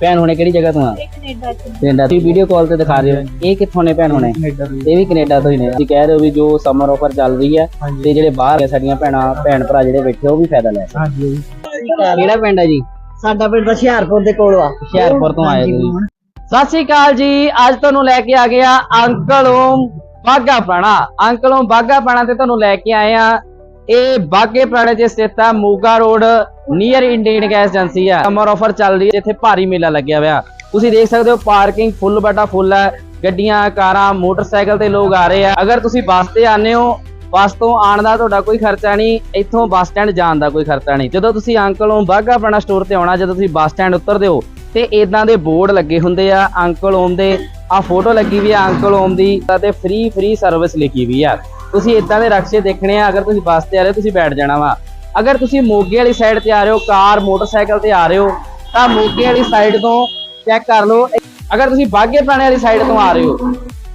ਭੈਣ ਹੁਣੇ ਕਿਹੜੀ ਜਗ੍ਹਾ ਤੋਂ ਆ? ਕੈਨੇਡਾ ਚ ਕੈਨੇਡਾ ਤੁਸੀਂ ਵੀਡੀਓ ਕਾਲ ਤੇ ਦਿਖਾ ਰਹੇ ਹੋ ਇਹ ਕਿੱਥੋਂ ਨੇ ਭੈਣ ਹੁਣੇ? ਇਹ ਵੀ ਕੈਨੇਡਾ ਤੋਂ ਹੀ ਨੇ। ਤੁਸੀਂ ਕਹਿ ਰਹੇ ਹੋ ਵੀ ਜੋ ਸਮਰ ਆਫਰ ਚੱਲ ਰਹੀ ਹੈ ਤੇ ਜਿਹੜੇ ਬਾਹਰ ਆ ਸਾਡੀਆਂ ਭੈਣਾਂ ਭੈਣ ਭਰਾ ਜਿਹੜੇ ਬੈਠੇ ਉਹ ਵੀ ਫਾਇਦਾ ਲੈ ਸਕਦੇ ਕਿਹੜਾ ਪਿੰਡ ਹੈ ਜੀ? ਸਾਡਾ ਪਿੰਡ ਤਾਂ ਹੁਸ਼ਿਆਰਪੁਰ ਦੇ ਕੋਲ ਆ। ਹੁਸ਼ਿਆਰਪੁਰ ਤੋਂ ਆਏ ਤੁਸੀਂ। ਸਤਿ ਸ਼੍ਰੀ ਅਕਾਲ ਜੀ। ਅੱਜ ਤੁਹਾਨੂੰ ਲੈ ਕੇ ਆ ਗਿਆ ਅੰਕਲ ਓਮ ਬਾਗਾ ਪਾਣਾ। ਅੰਕਲ ਓਮ ਬਾਗਾ ਪਾਣਾ ਤੇ ਤੁਹਾਨੂੰ ਲੈ ਕੇ ਆਏ ਆ। ਇਹ ਬਾਗੇ ਪੁਰਾਣੇ ਚ ਸਥਿਤ ਆ Moga road. Near Indian gas agency ਆ। ਸਮਰ ਆਫਰ ਚੱਲ ਰਹੀ ਹੈ ਜਿੱਥੇ ਭਾਰੀ ਮੇਲਾ ਲੱਗਿਆ ਹੋਇਆ। ਤੁਸੀਂ ਦੇਖ ਸਕਦੇ ਹੋ ਪਾਰਕਿੰਗ ਫੁੱਲ ਬਟਾ ਫੁੱਲ ਹੈ। ਗੱਡੀਆਂ ਕਾਰਾਂ ਮੋਟਰਸਾਈਕਲ ਤੇ ਲੋਕ ਆ ਰਹੇ ਆ। ਅਗਰ ਤੁਸੀਂ ਬੱਸ ਤੇ ਆਨੇ ਹੋ ਬੱਸ ਤੋਂ ਆਉਣ ਦਾ ਤੁਹਾਡਾ ਕੋਈ ਖਰਚਾ ਨਹੀਂ ਇੱਥੋਂ ਬੱਸ ਸਟੈਂਡ ਜਾਣ ਦਾ ਕੋਈ ਖਰਚਾ ਨਹੀਂ। ਜਦੋਂ ਤੁਸੀਂ ਅੰਕਲ ਬਾਗਾ ਪੁਰਾਣਾ ਸਟੋਰ ਤੇ ਆਉਣਾ ਜਦੋਂ ਤੁਸੀਂ ਬੱਸ ਸਟੈਂਡ ਉਤਰਦੇ ਹੋ ਤੇ ਇਦਾਂ ਦੇ ਬੋਰਡ ਲੱਗੇ ਹੁੰਦੇ ਆ ਅੰਕਲ ਓਮ ਦੇ। ਆ ਫੋਟੋ ਲੱਗੀ ਵੀ ਆ ਅੰਕਲ ਓਮ ਦੀ ਤੇ ਫ੍ਰੀ ਫ੍ਰੀ ਸਰਵਿਸ ਲਿਖੀ ਵੀ ਆ। ਤੁਸੀਂ ਇਦਾਂ ਦੇ ਰਕਸ਼ੇ ਦੇਖਣੇ ਆ ਅਗਰ ਤੁਸੀਂ ਬੱਸ ਤੇ ਆ ਰਹੇ ਤੁਸੀਂ ਬੈਠ ਜਾਣਾ ਵਾ। ਅਗਰ ਤੁਸੀਂ ਮੋਗੇ ਵਾਲੀ ਸਾਈਡ ਤੇ ਆ ਰਹੇ ਹੋ, ਕਾਰ, ਮੋਟਰਸਾਈਕਲ ਤੇ ਆ ਰਹੇ ਹੋ, ਤਾਂ ਮੋਗੇ ਵਾਲੀ ਸਾਈਡ ਤੋਂ ਚੈੱਕ ਕਰ ਲਓ। ਅਗਰ ਤੁਸੀਂ ਬਾਗੇ ਪੁਰਾਣੇ ਵਾਲੀ ਸਾਈਡ ਤੋਂ ਆ ਰਹੇ ਹੋ,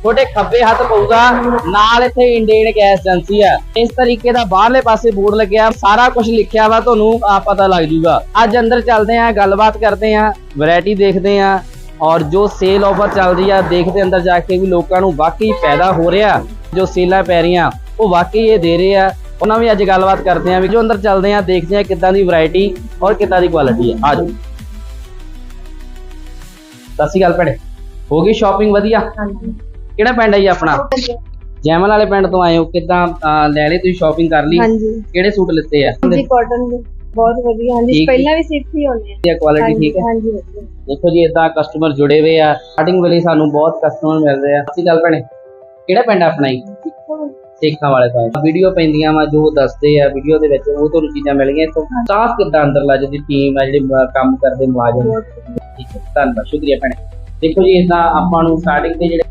ਤੁਹਾਡੇ ਖੱਬੇ ਹੱਥ ਪਊਗਾ। ਨਾਲ ਇੱਥੇ ਇੰਡੀਅਨ ਗੈਸ ਏਜੰਸੀ ਆ ਇਸ ਤਰੀਕੇ ਦਾ ਬਾਹਰਲੇ ਪਾਸੇ ਬੋਰਡ ਲੱਗਿਆ। ਸਾਰਾ ਕੁਝ ਲਿਖਿਆ ਵਾ, ਤੁਹਾਨੂੰ ਆ ਪਤਾ ਲੱਗ ਜੂਗਾ। ਅੱਜ ਅੰਦਰ ਚੱਲਦੇ ਆ ਗੱਲਬਾਤ ਕਰਦੇ ਆ ਵੈਰਾਈਟੀ ਦੇਖਦੇ ਆ ਔਰ ਜੋ ਸੇਲ ਆਫਰ ਚੱਲ ਰਹੀ ਆ, ਦੇਖਦੇ ਅੰਦਰ ਜਾ ਕੇ ਵੀ ਲੋਕਾਂ ਨੂੰ ਵਾਕਈ ਫਾਇਦਾ ਹੋ ਰਿਹਾ। ਜੋ ਸੇਲਾਂ ਪੈ ਰਹੀਆਂ, ਉਹ ਵਾਕਈ ਇਹ ਦੇ ਰਹੇ ਆ। ਉਹਨਾਂ ਵੀ ਅੱਜ ਗੱਲਬਾਤ ਕਰਦੇ ਆ ਵੀ ਜੋ ਅੰਦਰ ਚੱਲਦੇ ਆ ਦੇਖਦੇ ਆ ਕਿੱਦਾਂ ਦੀ ਵੈਰਾਈਟੀ ਔਰ ਕਿੱਦਾਂ ਦੀ ਕੁਆਲਿਟੀ ਆ ਆ ਜਾਓ। ਸਤਿ ਸ਼੍ਰੀ ਅਕਾਲ ਭੈਣੇ। ਹੋ ਗਈ ਸ਼ਾਪਿੰਗ ਵਧੀਆ? ਹਾਂਜੀ। ਕਿਹੜਾ ਪਿੰਡ ਹੈ ਜੀ ਆਪਣਾ? ਜੈਮਲ ਵਾਲੇ ਪਿੰਡ ਤੋਂ ਆਏ ਹੋ। ਕਿੱਦਾਂ ਲੈ ਲਈ ਤੁਸੀਂ ਸ਼ਾਪਿੰਗ ਕਰ ਲਈ? ਹਾਂਜੀ। ਕਿਹੜੇ ਸੂਟ ਲਿੱਤੇ ਆ? ਜੀ ਕਾਟਨ ਦੇ। ਬਹੁਤ ਵਧੀਆ। ਹਾਂਜੀ ਹੈ। ਪਹਿਲਾਂ ਵੀ ਸਿੱਖ ਹੀ ਹੋਣੇ ਆ। ਕੁਆਲਿਟੀ ਠੀਕ ਹੈ। ਹਾਂਜੀ ਦੇਖੋ ਜੀ ਇਦਾਂ ਕਸਟਮਰ ਜੁੜੇ ਹੋਏ ਆ। ਸਟਾਰਟਿੰਗ ਵੇਲੇ ਸਾਨੂੰ ਬਹੁਤ ਕਸਟਮਰ ਮਿਲ ਰਹੇ ਆ। ਸ਼੍ਰੀ ਅਕਾਲ ਭੈਣੇ। ਕਿਹੜਾ ਪਿੰਡ ਆ ਆਪਣਾ ਜੀ? ਸੇਖਾਂ ਵਾਲੇ ਸਾਹਿਬ। ਵੀਡੀਓ ਪੈਂਦੀਆਂ ਵਾ, ਜੋ ਦੱਸਦੇ ਆ ਵੀਡੀਓ ਦੇ ਵਿੱਚ, ਉਹ ਤੁਹਾਨੂੰ ਚੀਜ਼ਾਂ ਮਿਲ ਗਈਆਂ। ਤੋਂ ਸਟਾਫ ਕਿੱਦਾਂ ਅੰਦਰਲਾ ਜਿਹੜੀ ਟੀਮ ਆ, ਜਿਹੜੀ ਕੰਮ ਕਰਦੇ ਮੁਲਾਜ਼ਮ। ਠੀਕ ਹੈ, ਧੰਨਵਾਦ, ਸ਼ੁਕਰੀਆ ਭੈਣੇ। ਦੇਖੋ ਜੀ ਇਦਾਂ ਆਪਾਂ ਨੂੰ ਸਟਾਰਟਿੰਗ ਤੇ ਜਿਹੜੇ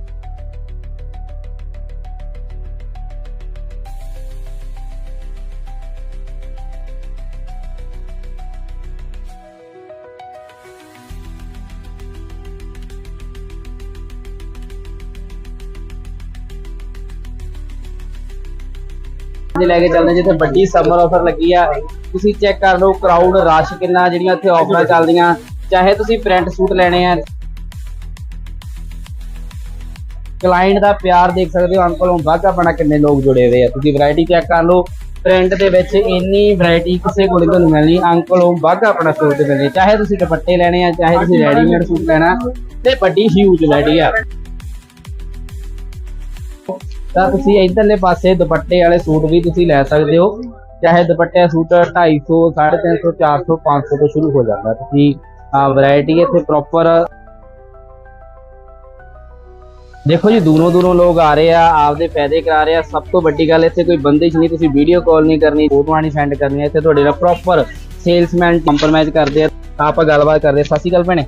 ਦੇ ਲੈ ਕੇ ਚੱਲਦੇ, ਜਿੱਥੇ ਵੱਡੀ ਸਮਰ ਆਫਰ ਲੱਗੀ ਆ। ਤੁਸੀਂ ਚੈੱਕ ਕਰ ਲਓ ਕਰਾਊਡ ਰਸ਼ ਕਿੰਨਾ, ਜਿਹੜੀਆਂ ਇੱਥੇ ਆਫਰਾਂ ਚੱਲਦੀਆਂ। ਚਾਹੇ ਤੁਸੀਂ ਪ੍ਰਿੰਟ ਸੂਟ ਲੈਣੇ ਆ। ਕਲਾਇੰਟ ਦਾ ਪਿਆਰ ਦੇਖ ਸਕਦੇ ਹੋ ਅੰਕਲ ਨੂੰ ਬਾਗਾ ਬਣਾ ਕਿੰਨੇ ਲੋਕ ਜੁੜੇ ਹੋਏ ਆ। ਤੁਸੀਂ ਵੈਰਾਈਟੀ ਚੈੱਕ ਕਰ ਲਓ। ਪ੍ਰਿੰਟ ਦੇ ਵਿੱਚ ਇੰਨੀ ਵੈਰਾਈਟੀ ਕਿਸੇ ਕੋਲ ਤੁਹਾਨੂੰ ਮਿਲਣੀ ਅੰਕਲ ਨੂੰ ਬਾਗਾ ਆਪਣਾ ਸਟੋਰ ਤੇ ਮਿਲਣੀ। ਚਾਹੇ ਤੁਸੀਂ ਦੁਪੱਟੇ ਲੈਣੇ ਆ, ਚਾਹੇ ਤੁਸੀਂ ਰੈਡੀਮੇਡ ਸੂਟ ਲੈਣਾ। ਤੇ ਵੱਡੀ ਹਿਊਜ ਵੈਰਾਈਟੀ ਆ। ਤਾਂ ਤੁਸੀਂ ਇਧਰਲੇ ਪਾਸੇ ਦੁਪੱਟੇ ਵਾਲੇ ਸੂਟ ਵੀ ਤੁਸੀਂ ਲੈ ਸਕਦੇ ਹੋ। ਚਾਹੇ ਦੁਪੱਟੇ ਸੂਟ 250 350 400 500 ਤੋਂ ਸ਼ੁਰੂ ਹੋ ਜਾਂਦਾ। ਤੁਸੀਂ ਵੈਰਾਈਟੀ ਇੱਥੇ ਪ੍ਰੋਪਰ ਦੇਖੋ ਜੀ ਦੂਰੋਂ ਦੂਰੋਂ ਲੋਕ ਆ ਰਹੇ ਆ ਆਪਦੇ ਫਾਇਦੇ ਕਰਾ ਰਹੇ ਆ। ਸਭ ਤੋਂ ਵੱਡੀ ਗੱਲ ਇੱਥੇ ਕੋਈ ਬੰਦਿਸ਼ ਨਹੀਂ ਤੁਸੀਂ ਵੀਡੀਓ ਕਾਲ ਨਹੀਂ ਕਰਨੀ ਫੋਟੋਆਂ ਨਹੀਂ ਸੈਂਡ ਕਰਨੀਆਂ ਇੱਥੇ ਤੁਹਾਡੇ ਨਾਲ ਪ੍ਰੋਪਰ ਸੇਲਸਮੈਨ ਕੰਪਰਮਾਈਜ਼ ਕਰਦੇ ਆ। ਆਪਾਂ ਗੱਲਬਾਤ ਕਰਦੇ। ਸਤਿ ਸ਼੍ਰੀ ਅਕਾਲ ਭੈਣੇ।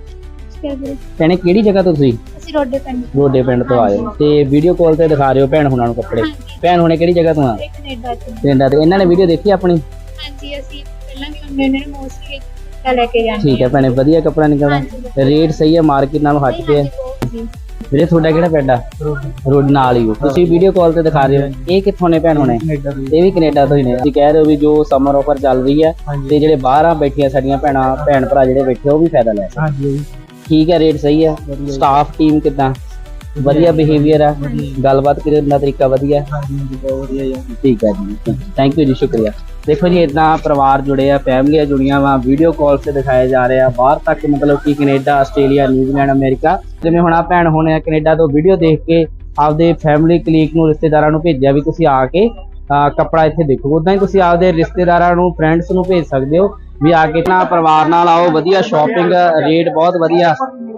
ਭੈਣੇ ਕਿਹੜੀ ਜਗ੍ਹਾ ਤੋਂ ਤੁਸੀਂ? ਰੋਡੇ ਪਿੰਡ ਰੋਡੇ ਪਿੰਡ ਤੋਂ ਆਏ ਹੋ ਤੇ ਵੀਡੀਓ ਕਾਲ ਤੇ ਦਿਖਾ ਰਹੇ ਹੋ ਭੈਣ ਹੁਣਾਂ ਨੂੰ ਕੱਪੜੇ। ਭੈਣ ਹੁਣੇ ਕਿਹੜੀ ਜਗ੍ਹਾ ਤੋਂ ਆ? ਕੈਨੇਡਾ ਚ ਪਿੰਡਾਂ ਤੇ। ਇਹਨਾਂ ਨੇ ਵੀਡੀਓ ਦੇਖੀ ਆਪਣੀ? ਹਾਂਜੀ ਅਸੀਂ ਪਹਿਲਾਂ ਵੀ ਉਹਨੇ ਨੇ ਮੋਸਟਲੀ ਤਾਂ ਲੈ ਕੇ ਜਾਂਦੇ ਠੀਕ ਹੈ ਭੈਣੇ ਵਧੀਆ ਕੱਪੜਾ ਨਿਕਲਦਾ। ਰੇਟ ਸਹੀ ਹੈ ਮਾਰਕੀਟ ਨਾਲੋਂ ਹਟ ਕੇ ਹੈ। ਜੀ ਵੀਰੇ ਤੁਹਾਡਾ ਕਿਹੜਾ ਪਿੰਡ ਆ? ਰੋਡ ਨਾਲ ਹੀ ਹੋ। ਤੁਸੀਂ ਵੀਡੀਓ ਕਾਲ ਤੇ ਦਿਖਾ ਰਹੇ ਹੋ ਇਹ ਕਿੱਥੋਂ ਨੇ ਭੈਣ ਹੁਣੇ? ਇਹ ਵੀ ਕੈਨੇਡਾ ਤੋਂ ਹੀ ਨੇ। ਤੁਸੀਂ ਕਹਿ ਰਹੇ ਹੋ ਵੀ ਜੋ ਸਮਰ ਆਫਰ ਚੱਲ ਰਹੀ ਹੈ ਤੇ ਜਿਹੜੇ ਬਾਹਰ ਆ ਬੈਠੀਆਂ ਸਾਡੀਆਂ ਭੈਣਾਂ ਭੈਣ ਭਰਾ ਜਿਹੜੇ ਬੈਠੇ ਉਹ ਵੀ ਫਾਇਦਾ ਲੈ ਸਕਦੇ ਹਾਂਜੀ ਠੀਕ ਹੈ ਰੇਟ ਸਹੀ ਹੈ। ਸਟਾਫ ਟੀਮ ਕਿਦਾਂ? ਵਧੀਆ ਬਿਹੇਵੀਅਰ ਆ ਗੱਲਬਾਤ ਕਰਨ ਦਾ ਤਰੀਕਾ ਵਧੀਆ ਠੀਕ ਹੈ ਜੀ। ਥੈਂਕ ਯੂ ਜੀ ਸ਼ੁਕਰੀਆ। ਦੇਖੋ ਜੀ ਇਦਾਂ ਪਰਿਵਾਰ ਜੁੜੇ ਆ ਫੈਮਲੀਆਂ ਜੁੜੀਆਂ ਵਾ। ਵੀਡੀਓ ਕਾਲ ਤੇ ਦਿਖਾਏ ਜਾ ਰਹੇ ਆ। ਬਾਹਰ ਤੱਕ ਮਤਲਬ ਕਿ ਕੈਨੇਡਾ ਆਸਟ੍ਰੇਲੀਆ ਨਿਊਜ਼ੀਲੈਂਡ ਅਮਰੀਕਾ। ਜਿਵੇਂ ਹੁਣ ਆ ਭੈਣ ਹੋਣੇ ਆ ਕੈਨੇਡਾ ਤੋਂ ਵੀਡੀਓ ਦੇਖ ਕੇ ਆਪਦੇ ਫੈਮਿਲੀ ਕਲੀਕ ਨੂੰ ਰਿਸ਼ਤੇਦਾਰਾਂ ਨੂੰ ਭੇਜਿਆ ਵੀ ਤੁਸੀਂ ਆ ਕੇ ਕੱਪੜਾ ਇੱਥੇ ਦੇਖੋ। ਉਦਾਂ ਹੀ ਤੁਸੀਂ ਆਪਦੇ ਰਿਸ਼ਤੇਦਾਰਾਂ ਨੂੰ ਫਰੈਂਡਸ ਨੂੰ ਭੇਜ ਸਕਦੇ ਹੋ। ਵੀ ਆ ਕੇ ਨਾ ਪਰਿਵਾਰ ਨਾਲ ਆਓ, ਵਧੀਆ ਸ਼ਾਪਿੰਗ ਰੇਟ ਬਹੁਤ ਵਧੀਆ।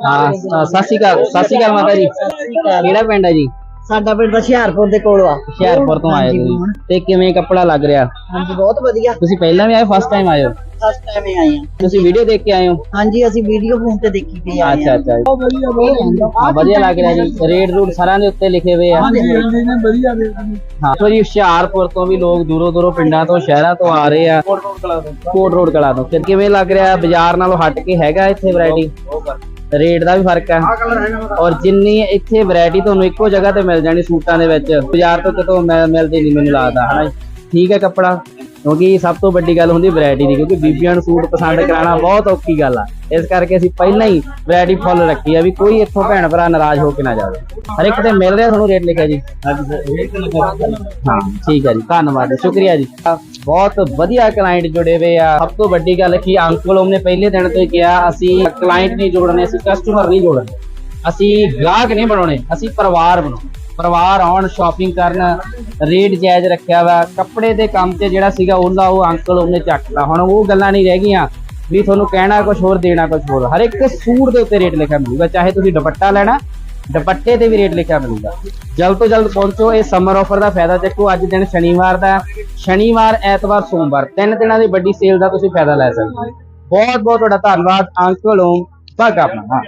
ਹਾਂ, ਸਤਿ ਸ਼੍ਰੀ ਅਕਾਲ, ਸਤਿ ਸ਼੍ਰੀ ਅਕਾਲ ਮਾਤਾ ਜੀ। ਕਿਹੜਾ ਪਿੰਡ ਹੈ ਜੀ? ਸਾਡਾ ਪਿੰਡ ਤਾਂ ਹੁਸ਼ਿਆਰਪੁਰ ਦੇ ਕੋਲ ਆ। ਹੁਸ਼ਿਆਰਪੁਰ ਤੋਂ ਆਏ ਤੁਸੀਂ। ਤੇ ਕਿਵੇਂ ਕੱਪੜਾ ਲੱਗ ਰਿਹਾ? ਹਾਂਜੀ ਬਹੁਤ ਵਧੀਆ। ਤੁਸੀਂ ਪਹਿਲਾਂ ਵੀ ਆਏ ਫਸਟ ਟਾਈਮ ਆਏ ਹੋ? ਫਸਟ ਟਾਈਮ ਹੀ ਆਏ ਆ। ਤੁਸੀਂ ਵੀਡੀਓ ਦੇਖ ਕੇ ਆਏ ਹੋ? ਹਾਂਜੀ ਅਸੀਂ ਵੀਡੀਓ ਫੋਨ ਤੇ ਦੇਖੀ ਪਈ ਆ। ਅੱਛਾ ਅੱਛਾ। ਹਾਂ ਵਧੀਆ ਲੱਗ ਰਿਹਾ ਜੀ। ਰੇਟ ਰੂਟ ਸਾਰਿਆਂ ਦੇ ਉੱਤੇ ਲਿਖੇ ਹੋਏ ਆ। ਵਧੀਆ ਹਾਂ ਸੋ ਜੀ ਹੁਸ਼ਿਆਰਪੁਰ ਤੋਂ ਵੀ ਲੋਕ ਦੂਰੋਂ ਦੂਰੋਂ ਪਿੰਡਾਂ ਤੋਂ ਸ਼ਹਿਰਾਂ ਤੋਂ ਆ ਰਹੇ ਆ। ਕੋਟ ਰੋਡ ਕਲਾ ਤੋਂ। ਫਿਰ ਕਿਵੇਂ ਲੱਗ ਰਿਹਾ? ਬਾਜ਼ਾਰ ਨਾਲੋਂ ਹਟ ਕੇ ਹੈਗਾ ਇੱਥੇ ਵੈਰਾਈਟੀ ਰੇਟ ਦਾ ਵੀ ਫ਼ਰਕ ਹੈ। ਔਰ ਜਿੰਨੀ ਇੱਥੇ ਵੈਰਾਈਟੀ ਤੁਹਾਨੂੰ ਇੱਕੋ ਜਗ੍ਹਾ ਤੇ ਮਿਲ ਜਾਣੀ ਸੂਟਾਂ ਦੇ ਵਿੱਚ। ਬਾਜ਼ਾਰ ਤੋਂ ਕਿਤੋਂ ਮਿਲ- ਮਿਲਦੀ ਨਹੀਂ ਮੈਨੂੰ ਲੱਗਦਾ ਹਨਾ। ਠੀਕ ਹੈ ਕੱਪੜਾ। ਕਿਉਂਕਿ ਸਭ ਤੋਂ ਵੱਡੀ ਗੱਲ ਹੁੰਦੀ ਵੈਰਾਈਟੀ ਦੀ ਕਿਉਂਕਿ ਬੀਬੀਆਂ ਨੂੰ ਸੂਟ ਪਸੰਦ ਕਰਾਉਣਾ ਬਹੁਤ ਔਖੀ ਗੱਲ ਆ। ਇਸ ਕਰਕੇ ਅਸੀਂ ਪਹਿਲਾਂ ਹੀ ਵੈਰਾਈਟੀ ਫੁੱਲ ਰੱਖੀ ਆ ਵੀ ਕੋਈ ਇੱਥੋਂ ਭੈਣ ਭਰਾ ਨਾਰਾਜ਼ ਹੋ ਕੇ ਨਾ ਜਾਵੇ। ਹਰ ਇੱਕ ਤੇ ਮਿਲ ਰਿਹਾ ਤੁਹਾਨੂੰ ਰੇਟ ਲਿਖਿਆ ਜੀ? ਹਾਂ, ਠੀਕ ਹੈ ਜੀ, ਧੰਨਵਾਦ, ਸ਼ੁਕਰੀਆ ਜੀ। ਬਹੁਤ ਵਧੀਆ ਕਲਾਇੰਟ ਜੁੜੇ ਹੋਏ ਆ। ਸਭ ਤੋਂ ਵੱਡੀ ਗੱਲ ਕਿ ਅੰਕਲ ਉਹਨੇ ਪਹਿਲੇ ਦਿਨ ਤੋਂ ਹੀ ਕਿਹਾ, ਅਸੀਂ ਕਲਾਇੰਟ ਨਹੀਂ ਜੋੜਨੇ, ਅਸੀਂ ਕਸਟਮਰ ਨਹੀਂ ਜੋੜਨੇ। ਅਸੀਂ ਗਾਹਕ ਨਹੀਂ ਬਣਾਉਣੇ, ਅਸੀਂ ਪਰਿਵਾਰ ਬਣਾਉਣੇ। ਪਰਿਵਾਰ ਆਉਣ ਸ਼ਾਪਿੰਗ ਕਰਨ, ਰੇਟ ਜਾਇਜ਼ ਰੱਖਿਆ ਵਾ। ਕੱਪੜੇ ਦੇ ਕੰਮ ਤੇ ਜਿਹੜਾ ਸੀਗਾ, ਉਹਦਾ ਉਹ ਅੰਕਲ ਉਹਨੇ ਚੱਕਦਾ ਹੁਣ ਉਹ ਗੱਲਾਂ ਨਹੀਂ ਰਹਿ ਗਈਆਂ। ਵੀ ਤੁਹਾਨੂੰ ਕਹਿਣਾ ਕੁਝ ਹੋਰ, ਦੇਣਾ ਕੁਝ ਹੋਰ। ਹਰ ਇੱਕ ਸੂਟ ਦੇ ਉੱਤੇ ਰੇਟ ਲਿਖਿਆ ਮਿਲੂਗਾ, ਚਾਹੇ ਤੁਸੀਂ ਦੁਪੱਟਾ ਲੈਣਾ, ਦੁਪੱਟੇ ਤੇ ਵੀ ਰੇਟ ਲਿਖਿਆ ਮਿਲੂਗਾ। ਜਲਦ ਤੋਂ ਜਲਦ ਪਹੁੰਚੋ, ਇਹ ਸਮਰ ਆਫਰ ਦਾ ਫਾਇਦਾ ਚੱਕੋ ਅੱਜ ਦਿਨ ਸ਼ਨੀਵਾਰ ਦਾ। ਸ਼ਨੀਵਾਰ, ਐਤਵਾਰ, ਸੋਮਵਾਰ, ਤਿੰਨ ਦਿਨਾਂ ਦੀ ਵੱਡੀ ਸੇਲ ਦਾ ਤੁਸੀਂ ਫਾਇਦਾ ਲੈ ਸਕਦੇ ਹੋ। ਬਹੁਤ ਬਹੁਤ ਤੁਹਾਡਾ ਧੰਨਵਾਦ ਅੰਕਲ ਓਮ ਭਾਗਾ ਆਪਣਾ।